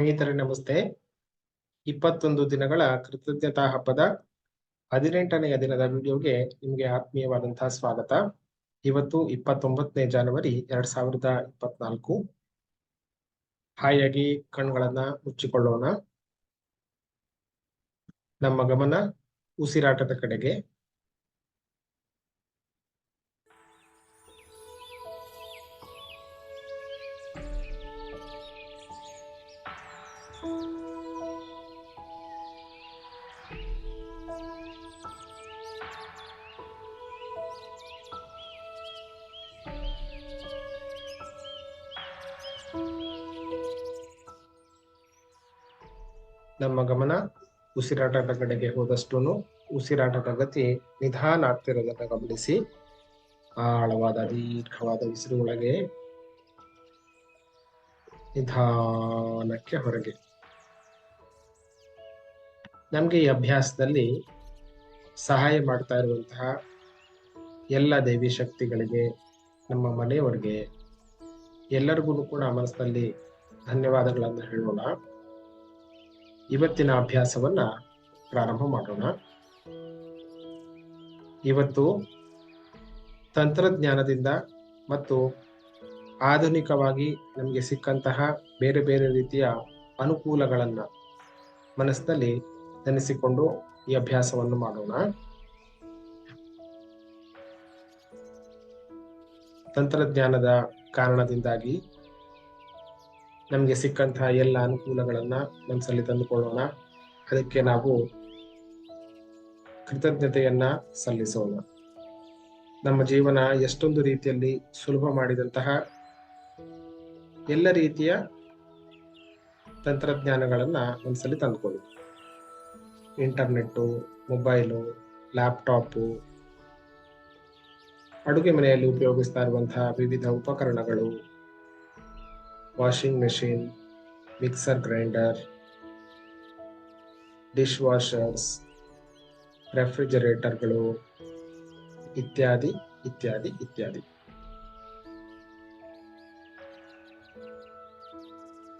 ಸ್ನೇಹಿತರೆ, ನಮಸ್ತೆ. ಇಪ್ಪತ್ತೊಂದು ದಿನಗಳ ಕೃತಜ್ಞತಾ ಹಬ್ಬದ ಹದಿನೆಂಟನೆಯ ದಿನದ ವಿಡಿಯೋಗೆ ನಿಮಗೆ ಆತ್ಮೀಯವಾದಂತಹ ಸ್ವಾಗತ. ಇವತ್ತು ಇಪ್ಪತ್ತೊಂಬತ್ತನೇ ಜನವರಿ ಎರಡ್ ಸಾವಿರದ ಇಪ್ಪತ್ನಾಲ್ಕು. ಹಾಯಾಗಿ ಕಣ್ಗಳನ್ನ ಮುಚ್ಚಿಕೊಳ್ಳೋಣ. ನಮ್ಮ ಗಮನ ಉಸಿರಾಟದ ಕಡೆಗೆ. ನಮ್ಮ ಗಮನ ಉಸಿರಾಟದ ಕಡೆಗೆ ಹೋದಷ್ಟು ಉಸಿರಾಟದ ಗತಿ ನಿಧಾನ ಆಗ್ತಿರೋದನ್ನು ಗಮನಿಸಿ. ಆಳವಾದ, ದೀರ್ಘವಾದ ಉಸಿರುಗಳಿಗೆ ನಿಧಾನಕ್ಕೆ ಹೊರಗೆ. ನಮಗೆ ಈ ಅಭ್ಯಾಸದಲ್ಲಿ ಸಹಾಯ ಮಾಡ್ತಾ ಇರುವಂತಹ ಎಲ್ಲ ದೇವಿ ಶಕ್ತಿಗಳಿಗೆ, ನಮ್ಮ ಮನೆಯವರಿಗೆ ಎಲ್ಲರಿಗೂ ಕೂಡ ಮನಸ್ಸಿನಲ್ಲಿ ಧನ್ಯವಾದಗಳನ್ನು ಹೇಳೋಣ. ಇವತ್ತಿನ ಅಭ್ಯಾಸವನ್ನ ಪ್ರಾರಂಭ ಮಾಡೋಣ. ಇವತ್ತು ತಂತ್ರಜ್ಞಾನದಿಂದ ಮತ್ತು ಆಧುನಿಕವಾಗಿ ನಮಗೆ ಸಿಕ್ಕಂತಹ ಬೇರೆ ಬೇರೆ ರೀತಿಯ ಅನುಕೂಲಗಳನ್ನ ಮನಸ್ಸಿನಲ್ಲಿ ನೆನೆಸಿಕೊಂಡು ಈ ಅಭ್ಯಾಸವನ್ನು ಮಾಡೋಣ. ತಂತ್ರಜ್ಞಾನದ ಕಾರಣದಿಂದಾಗಿ ನಮಗೆ ಸಿಕ್ಕಂತಹ ಎಲ್ಲ ಅನುಕೂಲಗಳನ್ನ ಮನಸ್ಸಲ್ಲಿ ತಂದುಕೊಳ್ಳೋಣ. ಅದಕ್ಕೆ ನಾವು ಕೃತಜ್ಞತೆಯನ್ನ ಸಲ್ಲಿಸೋಣ. ನಮ್ಮ ಜೀವನ ಎಷ್ಟೊಂದು ರೀತಿಯಲ್ಲಿ ಸುಲಭ ಮಾಡಿದಂತಹ ಎಲ್ಲ ರೀತಿಯ ತಂತ್ರಜ್ಞಾನಗಳನ್ನ ಮನಸ್ಸಲ್ಲಿ ತಂದುಕೊಳ್ಳಿ ಇಂಟರ್ನೆಟ್ಟು, ಮೊಬೈಲು, ಲ್ಯಾಪ್ಟಾಪು, ಅಡುಗೆ ಮನೆಯಲ್ಲಿ ಉಪಯೋಗಿಸ್ತಾ ಇರುವಂತಹ ವಿವಿಧ ಉಪಕರಣಗಳು washing machine mixer grinder dish washers ರೆಫ್ರಿಜರೇಟರ್ಗಳು ಇತ್ಯಾದಿ ಇತ್ಯಾದಿ ಇತ್ಯಾದಿ.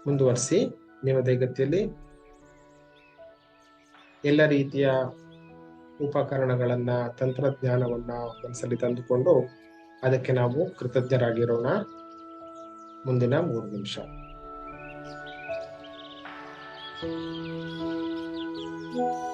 ಮುಂದುವರಿಸಿ ನಿಮ್ಮ ದೇಗತಿಯಲ್ಲಿ ಎಲ್ಲ ರೀತಿಯ ಉಪಕರಣಗಳನ್ನ, ತಂತ್ರಜ್ಞಾನವನ್ನ ಮನಸ್ಸಲ್ಲಿ ತಂದುಕೊಂಡು ಅದಕ್ಕೆ ನಾವು ಕೃತಜ್ಞರಾಗಿರೋಣ. ಮುಂದಿನ ಮೂರು ನಿಮಿಷ Thank you.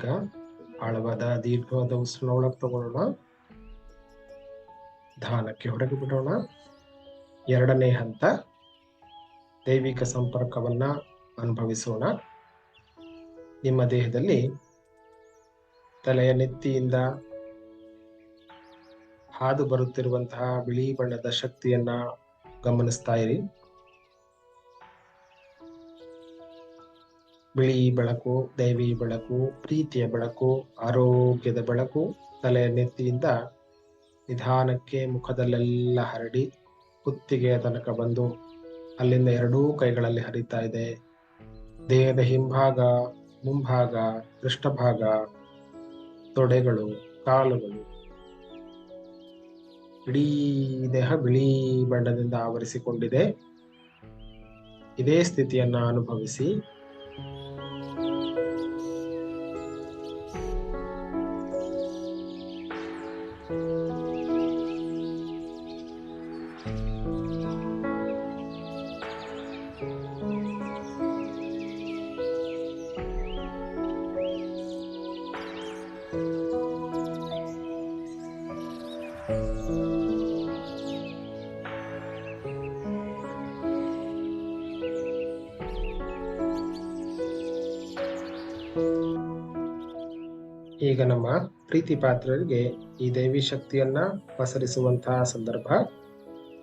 ಈಗ ಆಳವಾದ ದೀರ್ಘವಾದ ಉಸಿರನ್ನ ಒಳಗೆ ತಗೊಳ್ಳೋಣ. ಧಾನಕ್ಕೆ ಹೊರಗೆ ಬಿಡೋಣ ಎರಡನೇ ಹಂತ, ದೈವಿಕ ಸಂಪರ್ಕವನ್ನ ಅನುಭವಿಸೋಣ. ನಿಮ್ಮ ದೇಹದಲ್ಲಿ ತಲೆಯ ನೆತ್ತಿಯಿಂದ ಹಾದು ಬರುತ್ತಿರುವಂತಹ ಬಿಳಿ ಬಣ್ಣದ ಶಕ್ತಿಯನ್ನ ಗಮನಿಸ್ತಾ ಇರಿ. ಬಿಳಿ ಬೆಳಕು, ದೈವಿ ಬೆಳಕು, ಪ್ರೀತಿಯ ಬೆಳಕು, ಆರೋಗ್ಯದ ಬೆಳಕು ತಲೆಯ ನೆತ್ತಿಯಿಂದ ನಿಧಾನಕ್ಕೆ ಮುಖದಲ್ಲೆಲ್ಲ ಹರಡಿ ಕುತ್ತಿಗೆಯ ತನಕ ಬಂದು ಅಲ್ಲಿಂದ ಎರಡೂ ಕೈಗಳಲ್ಲಿ ಹರಿತಾ ಇದೆ. ದೇಹದ ಹಿಂಭಾಗ, ಮುಂಭಾಗ, ಪೃಷ್ಠಭಾಗ, ತೊಡೆಗಳು, ಕಾಲುಗಳು. ಇಡೀ ದೇಹ ಬಿಳಿ ಬಣ್ಣದಿಂದ ಆವರಿಸಿಕೊಂಡಿದೆ. ಇದೇ ಸ್ಥಿತಿಯನ್ನ ಅನುಭವಿಸಿ Thank you. ಈಗ ನಮ್ಮ ಪ್ರೀತಿ ಪಾತ್ರರಿಗೆ ಈ ದೈವಿ ಶಕ್ತಿಯನ್ನ ಪಸರಿಸುವಂತಹ ಸಂದರ್ಭ.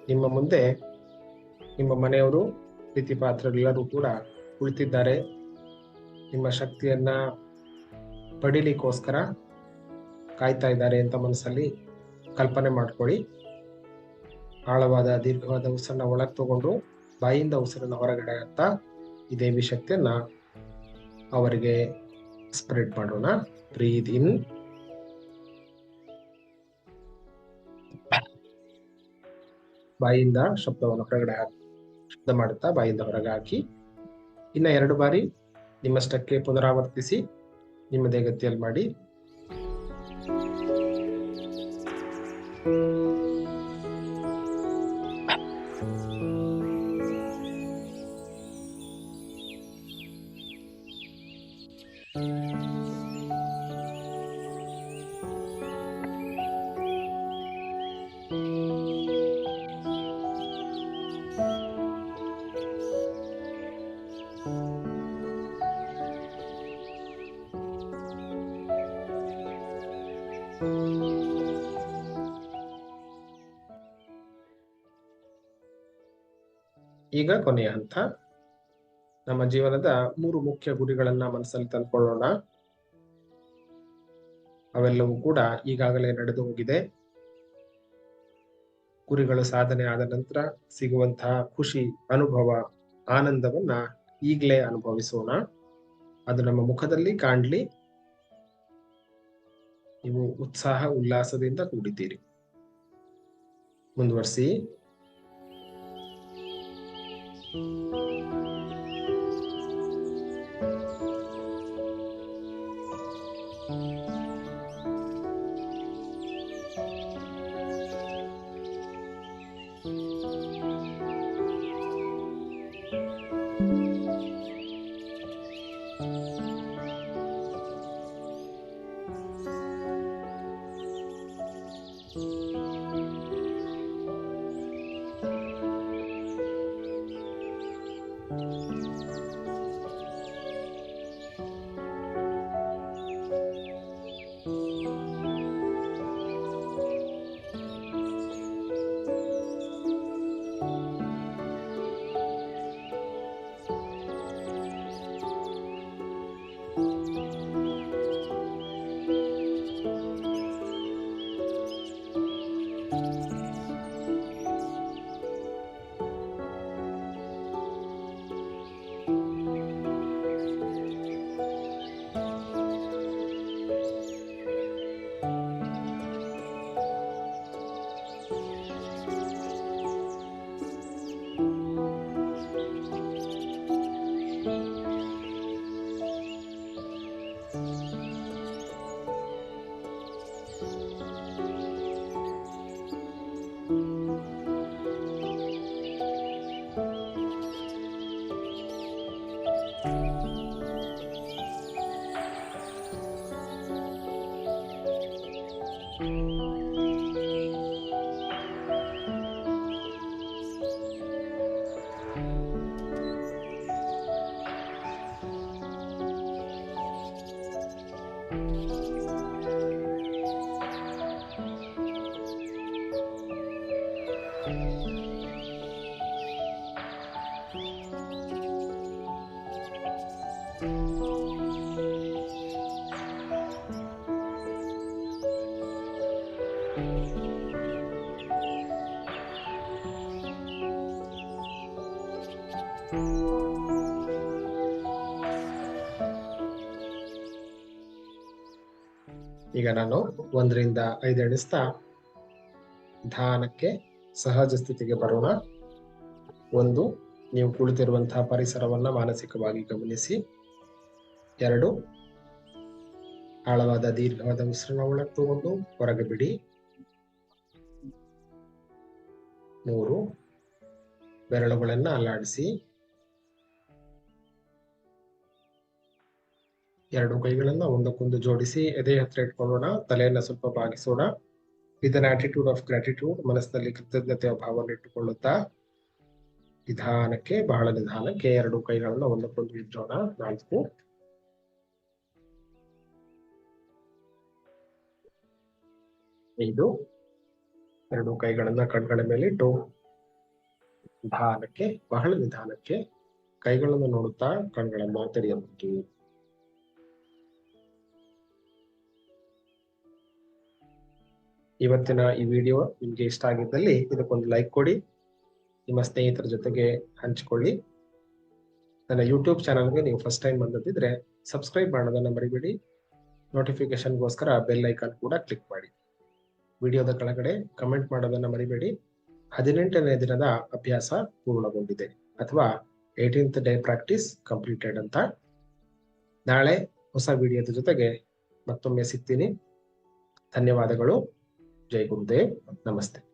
ನಿಮ್ಮ ಮುಂದೆ ನಿಮ್ಮ ಮನೆಯವರು ಪ್ರೀತಿ ಪಾತ್ರರೆಲ್ಲರೂ ಕೂಡ ಕುಳಿತಿದ್ದಾರೆ. ನಿಮ್ಮ ಶಕ್ತಿಯನ್ನ ಪಡೀಲಿಕ್ಕೋಸ್ಕರ ಕಾಯ್ತಾ ಇದ್ದಾರೆ ಅಂತ ಮನಸ್ಸಲ್ಲಿ ಕಲ್ಪನೆ ಮಾಡ್ಕೊಳ್ಳಿ. ಆಳವಾದ, ದೀರ್ಘವಾದ ಉಸಿರನ್ನ ಒಳಗೆ ತಗೊಂಡು ಬಾಯಿಯಿಂದ ಉಸಿರನ್ನ ಹೊರಗಡೆ ಆಗ್ತಾ ಈ ದೇವಿ ಶಕ್ತಿಯನ್ನ ಅವರಿಗೆ ಸ್ಪ್ರೆಡ್ ಮಾಡೋಣ. ಬ್ರೀದ್ ಇನ್ ಬಾಯಿಂದ ಶಬ್ದವನ್ನು ಹೊರಗಡೆ ಹಾಕಿ, ಶಬ್ದ ಮಾಡುತ್ತಾ ಬಾಯಿಂದ ಹೊರಗೆ ಹಾಕಿ. ಇನ್ನ ಎರಡು ಬಾರಿ ನಿಮ್ಮಷ್ಟಕ್ಕೆ ಪುನರಾವರ್ತಿಸಿ, ನಿಮ್ಮದೇ ಗತಿಯಲ್ಲಿ ಮಾಡಿ. ಈಗ ಕೊನೆಯ ಹಂತ. ನಮ್ಮ ಜೀವನದ ಮೂರು ಮುಖ್ಯ ಗುರಿಗಳನ್ನ ಮನಸ್ಸಲ್ಲಿ ತಂದ್ಕೊಳ್ಳೋಣ. ಅವೆಲ್ಲವೂ ಕೂಡ ಈಗಾಗಲೇ ನಡೆದು ಹೋಗಿದೆ. ಗುರಿಗಳು ಸಾಧನೆ ಆದ ನಂತರ ಸಿಗುವಂತಹ ಖುಷಿ, ಅನುಭವ, ಆನಂದವನ್ನ ಈಗಲೇ ಅನುಭವಿಸೋಣ. ಅದು ನಮ್ಮ ಮುಖದಲ್ಲಿ ಕಾಣ್ಲಿ. ನೀವು ಉತ್ಸಾಹ, ಉಲ್ಲಾಸದಿಂದ ಕೂಡಿದ್ದೀರಿ. ಮುಂದುವರಿಸಿ. thank you ಈಗ ನಾನು ಒಂದರಿಂದ ಐದು ಎಣಿಸ್ತಾ ಧ್ಯಾನಕ್ಕೆ ಸಹಜ ಸ್ಥಿತಿಗೆ ಬರೋಣ. ಒಂದು, ನೀವು ಕುಳಿತಿರುವಂತಹ ಪರಿಸರವನ್ನ ಮಾನಸಿಕವಾಗಿ ಗಮನಿಸಿ. ಎರಡು, ಆಳವಾದ ದೀರ್ಘವಾದ ಮಿಶ್ರಣವನ್ನು ಒಳಗೆ ತಗೊಂಡು ಹೊರಗೆ ಬಿಡಿ. ಮೂರು, ಬೆರಳುಗಳನ್ನ ಅಲ್ಲಾಡಿಸಿ. ಎರಡು ಕೈಗಳನ್ನ ಒಂದಕ್ಕೊಂದು ಜೋಡಿಸಿ ಎದೆ ಹತ್ರ ಇಟ್ಕೊಳ್ಳೋಣ, ತಲೆಯನ್ನ ಸ್ವಲ್ಪ ಬಾಗಿಸೋಣ. ಅನ್ ಆಟಿಟ್ಯೂಡ್ ಆಫ್ ಗ್ರಾಟಿಟ್ಯೂಡ್ ಮನಸ್ಸಿನಲ್ಲಿ ಕೃತಜ್ಞತೆಯ ಭಾವನೆ ಇಟ್ಟುಕೊಳ್ಳುತ್ತಾ ನಿಧಾನಕ್ಕೆ, ಬಹಳ ನಿಧಾನಕ್ಕೆ ಎರಡು ಕೈಗಳನ್ನ ಒಂದಕ್ಕೊಂದು ಇಡೋಣ. ನಾಲ್ಕು. ಐದು. ಎರಡು ಕೈಗಳನ್ನ ಕಣ್ಗಳ ಮೇಲೆ ಇಟ್ಟು ನಿಧಾನಕ್ಕೆ, ಬಹಳ ನಿಧಾನಕ್ಕೆ ಕೈಗಳನ್ನು ನೋಡುತ್ತಾ ಕಣ್ಗಳನ್ನ ತೆರೆಯಬಹುದು ಇವತ್ತಿನ ಈ ವಿಡಿಯೋ ನಿಮ್ಗೆ ಇಷ್ಟ ಆಗಿದ್ದಲ್ಲಿ ಇದಕ್ಕೊಂದು ಲೈಕ್ ಕೊಡಿ. ನಿಮ್ಮ ಸ್ನೇಹಿತರ ಜೊತೆಗೆ ಹಂಚಿಕೊಳ್ಳಿ. ನನ್ನ ಯೂಟ್ಯೂಬ್ ಚಾನಲ್ಗೆ ನೀವು ಫಸ್ಟ್ ಟೈಮ್ ಬಂದಿದ್ರೆ ಸಬ್ಸ್ಕ್ರೈಬ್ ಮಾಡೋದನ್ನ ಮರಿಬೇಡಿ. ನೋಟಿಫಿಕೇಶನ್ಗೋಸ್ಕರ ಬೆಲ್ ಐಕಾನ್ ಕೂಡ ಕ್ಲಿಕ್ ಮಾಡಿ. ವಿಡಿಯೋದ ಕೆಳಗಡೆ ಕಮೆಂಟ್ ಮಾಡೋದನ್ನ ಮರಿಬೇಡಿ. ಹದಿನೆಂಟನೇ ದಿನದ ಅಭ್ಯಾಸ ಪೂರ್ಣಗೊಂಡಿದೆ. ಅಥವಾ ಏಟೀನ್ತ್ ಡೇ ಪ್ರಾಕ್ಟೀಸ್ ಕಂಪ್ಲೀಟೆಡ್ ಅಂತ. ನಾಳೆ ಹೊಸ ವಿಡಿಯೋದ ಜೊತೆಗೆ ಮತ್ತೊಮ್ಮೆ ಸಿಗ್ತೀನಿ. ಧನ್ಯವಾದಗಳು. जय गुरुदेव नमस्ते।